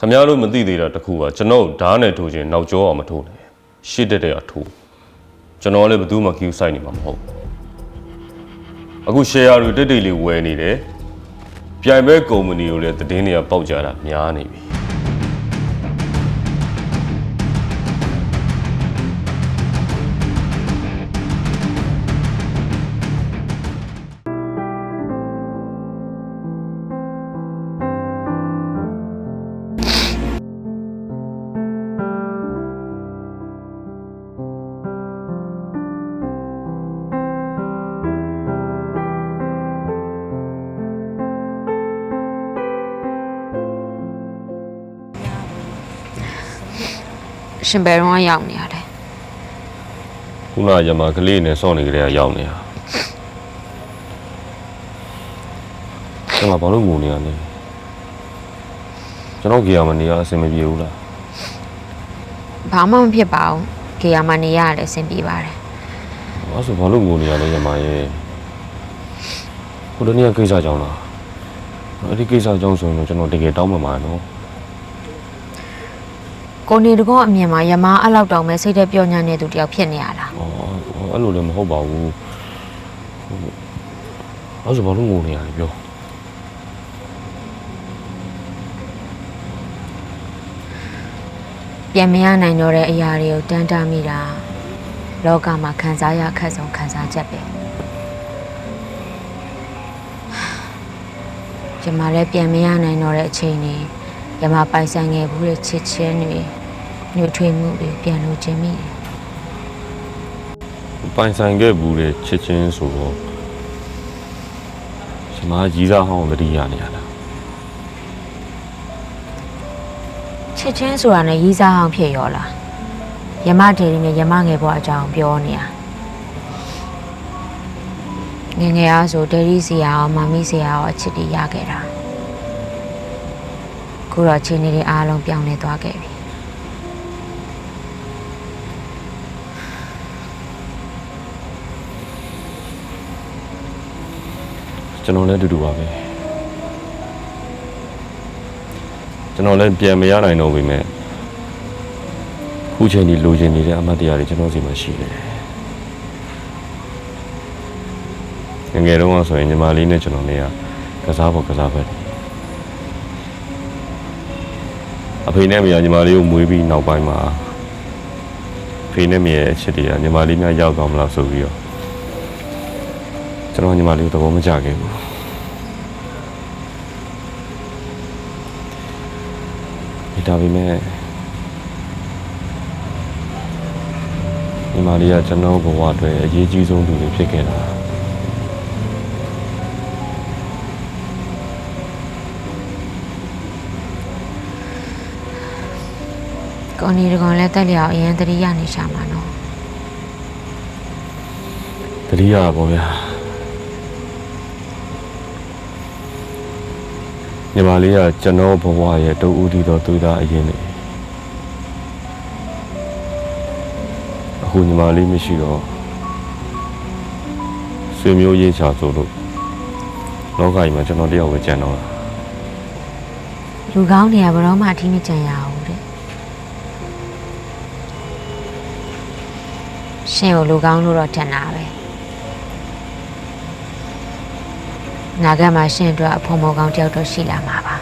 ခမရတို့မသိသေးတာတစ်ခုကကျွန်တော်ဓာတ်နဲ့ထိုးခြင်းနောက်ကျောအောင်မထိုးနဲ့ရှေ့တက်တဲ့အထိုးကျွန်တော်လည်းဘယ်သူမှ queue ဆိုင်နေမှာမဟုတ်ဘူးအခု share တွေတိတ်တိတ်လေးဝယ်နေတယ်ပြိုင်ဘက်ကုမ္ပဏီကိုလည်းသတင်းတွေကပေါက်ကြတာများနေပြီ ရှင်ဘယ်တော့ရောက်နေရတယ်ခုနကရမကလေးနဲ့စောင့်နေကြတဲ့ရောက်နေတာကျွန်တော်ဘာလို့ငိုနေရလဲကျွန်တော်ကြီးရမနေရအဆင်မပြေဘူးလားဘာမှမဖြစ်ပါဘူးခေယာမနေရတယ်အဆင်ပြေပါတယ်အဲ့ဆိုဘာလို့ငိုနေရလဲရမရဲ့ဟိုတနေ့ကကိစ္စကြောင်းလားအဲ့ဒီကိစ္စကြောင်းဆိုရင်တော့ကျွန်တော်တကယ်တောင်းပန်ပါနော် ကိုနေတကောအမြင်မှာယမားအဲ့လောက်တောင်ပဲစိတ်သက်ပျော့ညံ့နေသူတယောက်ဖြစ်နေရလားอ๋อအဲ့လိုလည်းမဟုတ်ပါဘူးအဲ့ဆိုဘာလို့ငိုနေရလဲပြောပြန်မရနိုင်တော့တဲ့အရာတွေကိုတန်းတားမိတာလောကမှာခံစားရခက်ဆုံးခံစားချက်ပဲယမားလည်းပြန်မရနိုင်တော့တဲ့အချိန်တွေယမားပိုင်ဆိုင်ငယ်ဘူးတဲ့ချစ်ချင်းတွေ ညှို့ထွေးမှုတွေပြန်လို့ခြင်းမိတယ်ပိုင်ဆိုင်ခဲ့ဘူးတဲ့ချစ်ချင်းဆိုတော့ရှင်မကြီးစားဟောင်းသတိရနေရတာချစ်ချင်းဆိုတာနဲ့ရီးစားအောင်ဖြစ်ရောလားယမဒေရီနဲ့ယမငယ်ဘွားအကြောင်းပြောနေတာငယ်ငယ်အားဆိုဒေရီစီယာအောင်မမီစီယာအောင်အချစ်တွေရခဲ့တာခုတော့ချင်းနေတွေအားလုံးပြောင်းလဲသွားခဲ့ပြီ ကျွန်တော်လည်းအတူတူပါပဲကျွန်တော်လည်းပြန်မရနိုင်တော့ပြီမဲ့ခုချိန်ဒီလိုချင်နေတဲ့အမတ်တရားတွေကျွန်တော်စီမှာရှိတယ်ငယ်ငယ်တုန်းကဆိုရင်ညီမလေးနဲ့ကျွန်တော်နဲ့ကကစားဖို့ကစားပဲအဖေနဲ့မရညီမလေးကိုမွေးပြီးနောက်ပိုင်းမှာဖေနဲ့မရရဲ့အချစ်တွေကညီမလေးများရောက်သွားမလားဆိုပြီးတော့ ကျွန်တော်ညီမလေးကိုသဘောမကျခဲ့ဘူးဒီဒါပေမဲ့ညီမလေးကကျွန်တော်ဘဝအတွက်အရေးကြီးဆုံးသူတွေဖြစ်ခဲ့တာကိုနေတကောင်လည်းတက်လျောက်အရင်တတိယနေရှာမှာနော်တတိယပေါ့ဗျာ ညီမလေးကကျွန်တော်ဘဝရဲ့တူဦးတီတော်သွေးသားအရင်နေအခုညီမလေးမရှိတော့ဆွေမျိုးရေးချဆိုလို့လောကကြီးမှာကျွန်တော်တယောက်ပဲကြံတော့တာလူကောင်းတွေကဘယ်တော့မှအထီးမကျန်ရဘူးတဲ့ရှင်ကိုလူကောင်းလို့တော့ထင်တာပဲ နာဂတ်မှာရှင်အတွက်အဖို့မောကောင်းတယောက်တော့ရှိလာမှာပါ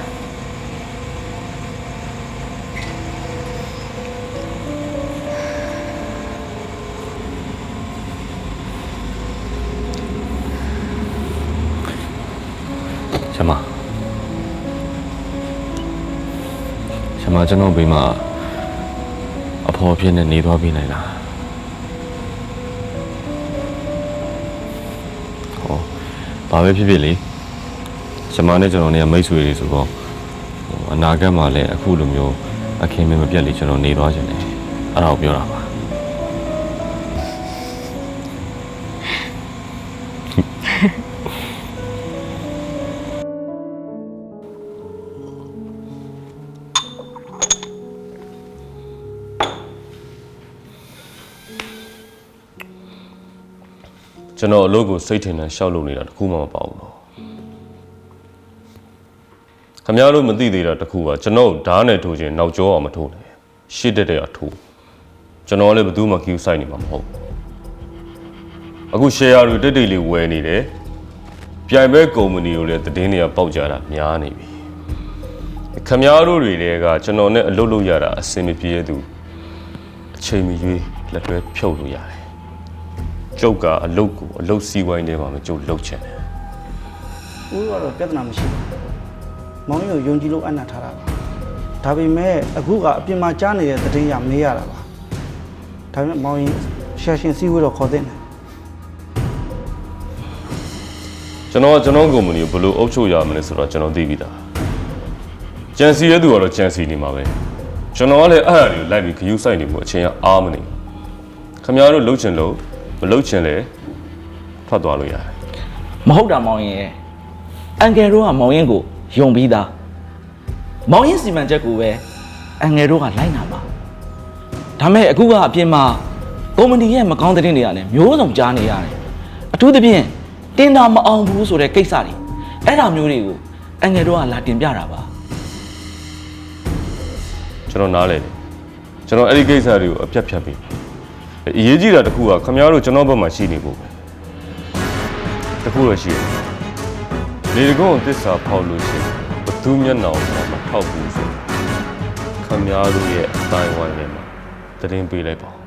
ဆရာမဆရာမကျွန်တော်ဘေးမှာအဖေါ်အဖြစ်နဲ့နေသွားပြီနိုင်လားဟောဘာပဲဖြစ်ဖြစ်လေဆ ရာမနဲ့ကျွန်တော်နဲ့ကမိတ်ဆွေတွေဆိုတော့ဟိုအနာဂတ်မှာလည်းအခုလိုမျိုးအခင်းမင်းမပြတ်လေကျွန်တော်နေသွားခြင်းတယ်အဲ့ဒါကိုပြောတာပါကျွန်တော်အလုပ်ကိုစိတ်ထင်ထန်ရှောက်လုပ်နေတာတခုမှမပေါ့ဘူးတော့ ခမရတို့မသိသေးတာတစ်ခုကကျွန်တော်ဓာတ်နဲ့ထိုးခြင်းနောက်ကျောအောင်မထိုးနဲ့ရှစ်တက်တဲ့အထိုးကျွန်တော်လည်းဘယ်သူမှ queue ဆိုင်နေမှာမဟုတ်ဘူးအခု share တွေတိတ်တိတ်လေးဝယ်နေတယ်ပြိုင်ဘက်ကုမ္ပဏီကိုလည်းသတင်းတွေကပေါက်ကြတာများနေပြီခမရတို့တွေကကျွန်တော်နဲ့အလုပ်လုပ်ရတာအဆင်မပြေတဲ့သူအချိန်မရွေးလက်တွဲဖြုတ်လို့ရတယ်ကျုပ်ကအလုပ်ကိုအလုပ်စီးဝိုင်းထဲမှာမကျုပ်လုပ်ချင်တယ်ဦးကတော့ပြဿနာမရှိဘူး မောင်ကြီးကိုယုံကြည်လို့အနံ့ထားတာပါဒါပေမဲ့အခုကအပြင်မှာကြားနေတဲ့သတင်းရမေးရတာပါဒါပေမဲ့မောင်ကြီးရှာရှင်စီးဝေးတော့ခေါ်တဲ့တယ်ကျွန်တော်ကကျွန်တော်ကုမ္ပဏီကိုဘယ်လိုအုပ်ချုပ်ရမလဲဆိုတော့ကျွန်တော်သိပြီသားကြံစီရဲသူကတော့ကြံစီနေမှာပဲကျွန်တော်ကလည်းအဲ့အရာတွေကိုလိုက်ပြီးခရူးဆိုင်နေမှုအချိန်ကအားမနေဘူးခင်ဗျားတို့လှုပ်ချင်လို့မလှုပ်ချင်လဲထွက်သွားလို့ရတယ်မဟုတ်တာမောင်ရင်အန်ကယ်တို့ကမောင်ရင်ကို ယုံပြီးသားမောင်ရင်စီမံချက်ကိုပဲအန်ကယ်တို့ကလိုက်နာပါဒါမဲ့အခုကအပြင်မှာကုမ္ပဏီရဲ့မကောင်းတဲ့တင်တွေကလည်းမျိုးစုံကြားနေရတယ်အထူးသဖြင့်တင်တာမအောင်ဘူးဆိုတဲ့ကိစ္စတွေအဲ့ဒါမျိုးတွေကိုအန်ကယ်တို့ကလာတင်ပြတာပါကျွန်တော်နားလဲတယ်ကျွန်တော်အဲ့ဒီကိစ္စတွေကိုအပြတ်ဖြတ်ပြီးအရေးကြီးတာတစ်ခုကခင်ဗျားတို့ကျွန်တော်ဘက်မှာရှိနေဖို့ပဲတစ်ခုတော့ရှိတယ် လေတကုန်းသစ္စာဖောက်လို့ရှိရင်ဘသူမျက်နှာကိုမထောက်ဘူးဆိုခင်ဗျားတို့ရဲ့အတိုင်းဝိုင်းထဲမှာသတင်းပေးလိုက်ပါဦး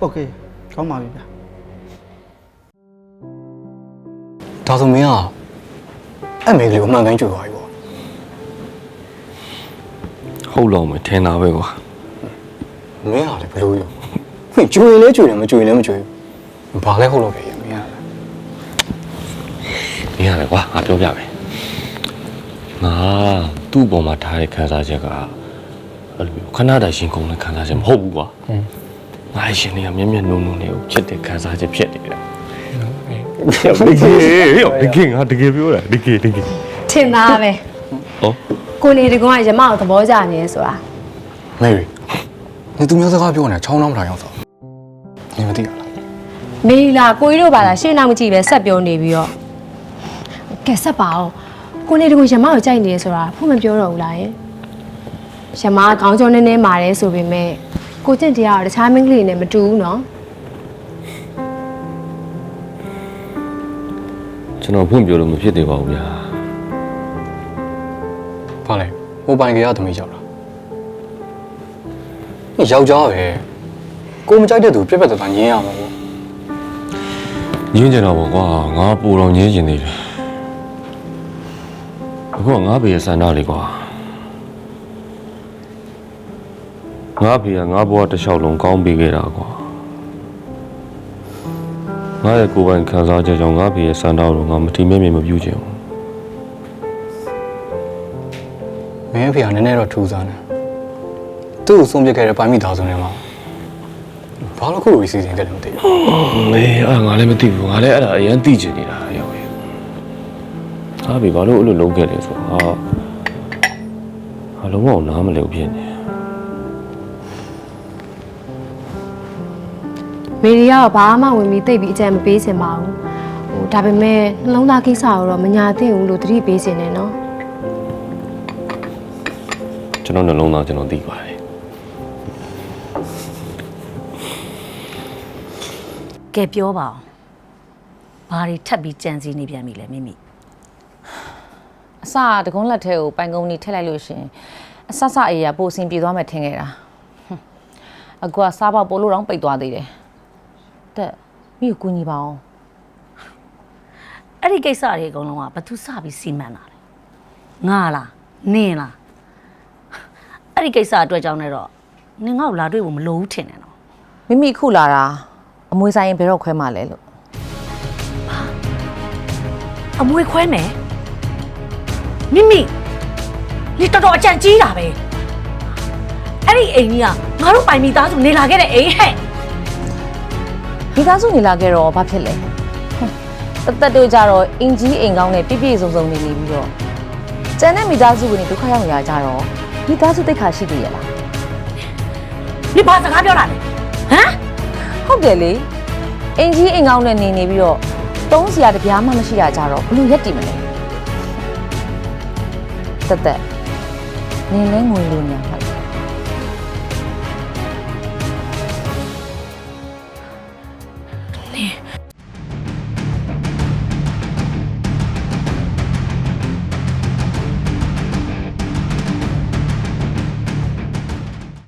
โอเคကောင်းပါပြီဗျာ ဒါဆိုမင်းကအဲ့မိန်းကလေးကိုအမှန်ကန်ကြွသွားပြီပေါ့ ဟုတ်တော့မယ်ထင်တာပဲကွာ မင်းကလည်းဘယ်လိုရောဖင်ကြွရင်လဲကြွတယ်မကြွရင်လဲမကြွဘူးဘာလဲဟုတ်လို့ပဲမင်းကလ ည်းမင်းရတယ်ကွာငါပြောပြမယ်ငါသူ့ပေါ်မှာထားတဲ့ခံစားချက်ကအဲ့လိုမျိုးခဏတည်းရှင်ကုန်တဲ့ခံစားချက်မဟုတ်ဘူးကွာငါအရှင်တွေကမျက်မျက်နှုံနှုံလေးကိုချစ်တဲ့ခံစားချက်ဖြစ်နေတာတကယ်ရောတကယ်ငါတကယ်ပြောတာတကယ်တကယ်ထင်သားပဲဟောကိုနေတကွန်းကရမကိုသဘောကျနေဆိုတာမေရီနေသူမျိုးစကားပြောနေတာချောင်းနှောင်းမလာရောက်တော့နေမသိရလားမေလာကိုကြီးတို့ပါလားရှေ့နောက်မကြည့်ပဲဆက်ပြောနေပြီးတော့ ကဲဆက်ပါအောင်ကိုနေတကွန်းရမကိုကြိုက်နေရဆိုတာဖုတ်မပြောတော့ဘူးလားယင်ရမကခေါင်းကျော်နေနေမာတယ်ဆိုပေမဲ့ကိုကျင့်တရားကတခြားမင်းကလေးနဲ့မတူဘူးနော်ကျွန်တော်ဖွင့်ပြောလို့မဖြစ်သေးပါဘူးဗျာဘာလဲဟိုပိုင်ကရသမီးရောက်လာဒီယောက်ျားပဲကိုမကြိုက်တဲ့သူပြက်ပြက်တသားညင်းရမှာပေါ့ညင်းကြတော့ပေါ့ကွာငါပူတော့ညင်းကျင်နေတယ် အခုကငါဘေးရဲ့ဆန္ဒလေးကွာငါဖေကငါဘဝတစ်လျှောက်လုံးကောင်းပေးခဲ့တာကွာငါရဲ့ကိုယ်ပိုင်ခံစားချက်ကြောင့်ငါဖေရဲ့ဆန္ဒကိုငါမထီမဲ့မြင်မပြုချင်ဘူးမင်းအဖေကနည်းနည်းတော့ထူးဆန်းတယ်သူ့ကိုဆုံးပြစ်ခဲ့တဲ့ပိုင်မိသားစုနဲ့မှာဘာလို့ခုလိုစီစဉ်တယ်လဲမသိဘူးမေးအဲ့ငါလည်းမသိဘူးငါလည်းအဲ့ဒါအရင်သိချင်နေတာ ရောက်ရဲ့ဟာဘီဘာလို့အဲ့လိုလုံးခဲ့လဲဆိုတော့ဟာဟာလုံးဝနားမလည်ဘူးဖြစ်နေမေရီကတော့ဘာမှဝင်ပြီးတိတ်ပြီးအကြံမပေးချင်ပါဘူးဟိုဒါပေမဲ့နှလုံးသားကိစ္စကိုတော့မညာသင့်ဘူးလို့သတိပေးချင်တယ်နော်ကျွန်တော်နှလုံးသားကျွန်တော်သိပါတယ်ကဲပြောပါအောင်ဘာတွေထပ်ပြီးကြံစည်နေပြန်ပြီလဲမိမိ အစတကုန်းလက်ထဲကိုပိုင်ကုန်းကြီးထည့်လိုက်လို့ရှရင်အဆဆအေးရပိုအဆင်ပြေသွားမယ်ထင်ခဲ့တာဟွန်းအခုကစားပေါက်ပို့လို့တော့ပိတ်သွားသေးတယ်တဲ့မိကိုကူညီပါအောင်အဲ့ဒီကိစ္စတွေအကုန်လုံးကဘသူစပြီးစီမံတာလဲငါလားနင်းလားအဲ့ဒီကိစ္စအတွက်ကြောင့်လည်းတော့နင်ငါ့ကိုလာတွေ့ဖို့မလိုဘူးထင်တယ်နော်မိမိအခုလာတာအမွေဆိုင်ရင်ဘယ်တော့ခွဲမှလဲလို့အမွေခွဲမယ် မိမိ你တော်တော်အကြံကြီးတာပဲအဲ့ဒီအိမ်ကြီးကငါတို့ပိုင်မိသားစုနေလာခဲ့တဲ့အိမ်ဟဲ့မိသားစုနေလာခဲ့တော့ဘာဖြစ်လဲဟွန်းတသက်တို့ကြတော့အင်ကြီးအိမ်ကောင်းနဲ့ပြည့်ပြည့်စုံစုံနေနေပြီးတော့ကျန်တဲ့မိသားစုကနေဒုက္ခရောက်နေရကြတော့မိသားစုတိတ်ခါရှိသေးရလား你ဘာစကားပြောတာလဲဟမ်ဟုတ်တယ်လေအင်ကြီးအိမ်ကောင်းနဲ့နေနေပြီးတော့တုံးစီရတပြားမှမရှိရကြတော့ဘလို့ရက်တည်မလဲ တက်တက်နင်လဲငွေလိုညာမှတ်